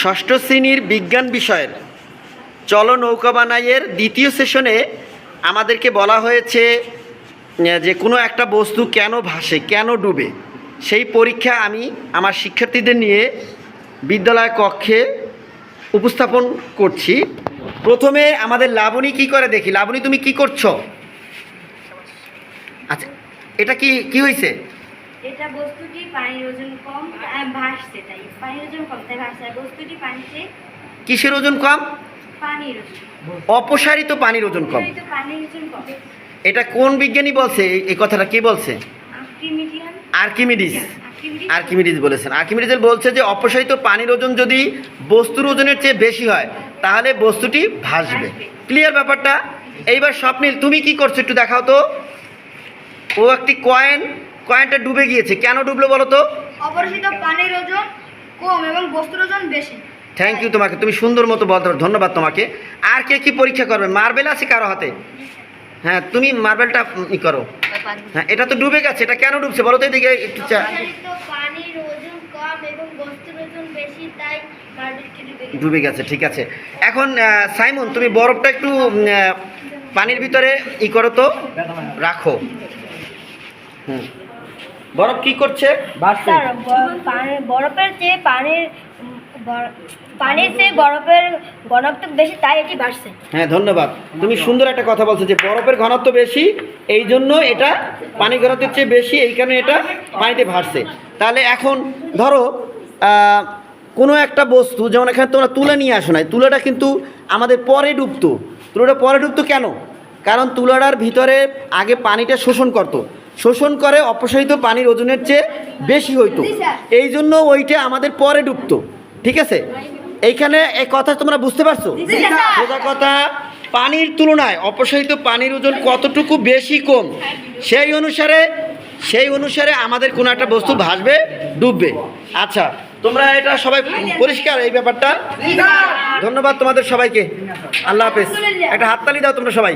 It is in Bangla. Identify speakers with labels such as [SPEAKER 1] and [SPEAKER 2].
[SPEAKER 1] ষষ্ঠ শ্রেণির বিজ্ঞান বিষয়ের চল নৌকা বানাইয়ের দ্বিতীয় সেশনে আমাদেরকে বলা হয়েছে যে কোনো একটা বস্তু কেন ভাসে, কেন ডুবে? সেই পরীক্ষা আমি আমার শিক্ষার্থীদের নিয়ে বিদ্যালয় কক্ষে উপস্থাপন করছি। প্রথমে আমাদের লাবণী কি করে দেখি? লাবণী, তুমি কি করছ? আচ্ছা এটা কি কি হয়েছে
[SPEAKER 2] এটা বস্তুটি পানির ওজন কম ভাসছে তাই পানির ওজন কম তাই ভাসছে। বস্তুটি পানিতে
[SPEAKER 1] কিসের ওজন কম?
[SPEAKER 2] পানির ওজন
[SPEAKER 1] অপসারিত পানির ওজন কম।
[SPEAKER 2] তো পানির ওজন কম।
[SPEAKER 1] এটা কোন বিজ্ঞানী বলছে? এই- কথাটা কে বলছে? আর্কিমিডিস।
[SPEAKER 2] আর্কিমিডিস।
[SPEAKER 1] বলেছেন। আর্কিমিডিস বলছে যে অপসারিত পানির ওজন যদি বস্তুর ওজনের চেয়ে বেশি হয় তাহলে বস্তুটি ভাসবে।
[SPEAKER 2] ভাসবে।
[SPEAKER 1] ক্লিয়ার ব্যাপারটা? এইবার স্বপ্নিল তুমি কি করছ একটু দেখাও তো। ও একটি কয়েন কয়েনটা ডুবে গিয়েছে কেন ডুবলো বলো তো?
[SPEAKER 3] অপরিচিত পানির ওজন কম এবং বস্তুর ওজন বেশি।
[SPEAKER 1] থ্যাংক ইউ তোমাকে তুমি সুন্দর মতো বলতে পারো ধন্যবাদ তোমাকে। আর কে কি পরীক্ষা করবে? মার্বেল আছে কারও হাতে? হ্যাঁ তুমি মার্বেলটা ই করো। হ্যাঁ এটা তো ডুবে গেছে এটা কেন ডুবছে? বলো তো এদিকে একটু চা-
[SPEAKER 3] ডুবে গেছে।
[SPEAKER 1] ঠিক আছে। এখন সাইমন তুমি বরফটা একটু পানির ভিতরে ই করো তো। রাখো। হুম। বরফ কি করছে?
[SPEAKER 2] বরফের চেয়ে পানির পানির চেয়ে বরফের ঘনত্ব বেশি তাই এটি ভাসছে
[SPEAKER 1] হ্যাঁ ধন্যবাদ। তুমি সুন্দর একটা কথা বলছো যে বরফের ঘনত্ব বেশি এই জন্য এটা পানি ঘনত্বের চেয়ে বেশি এই কারণে এটা পানিতে ভাসছে। তাহলে এখন ধরো কোনো একটা বস্তু যেমন এখানে তোমরা তুলে নিয়ে আসো না তুলাটা কিন্তু আমাদের পরে ডুবতো। তুলাটা পরে ডুবতো কেন? কারণ তুলাটার ভিতরে আগে পানিটা শোষণ করত। শোষণ করে অপসারিত পানির ওজনের চেয়ে বেশি হইতো। এই জন্য ওইটা আমাদের পরে ডুবতো। ঠিক আছে? এইখানে এই কথা তোমরা বুঝতে পারছ? সোজা কথা পানির তুলনায় অপসারিত পানির ওজন কতটুকু বেশি কম সেই অনুসারে সেই অনুসারে আমাদের কোনো একটা বস্তু ভাসবে ডুববে। আচ্ছা তোমরা এটা সবাই পরিষ্কার এই ব্যাপারটা? ধন্যবাদ তোমাদের সবাইকে। আল্লাহ হাফেজ। একটা হাততালি দাও তোমরা সবাই।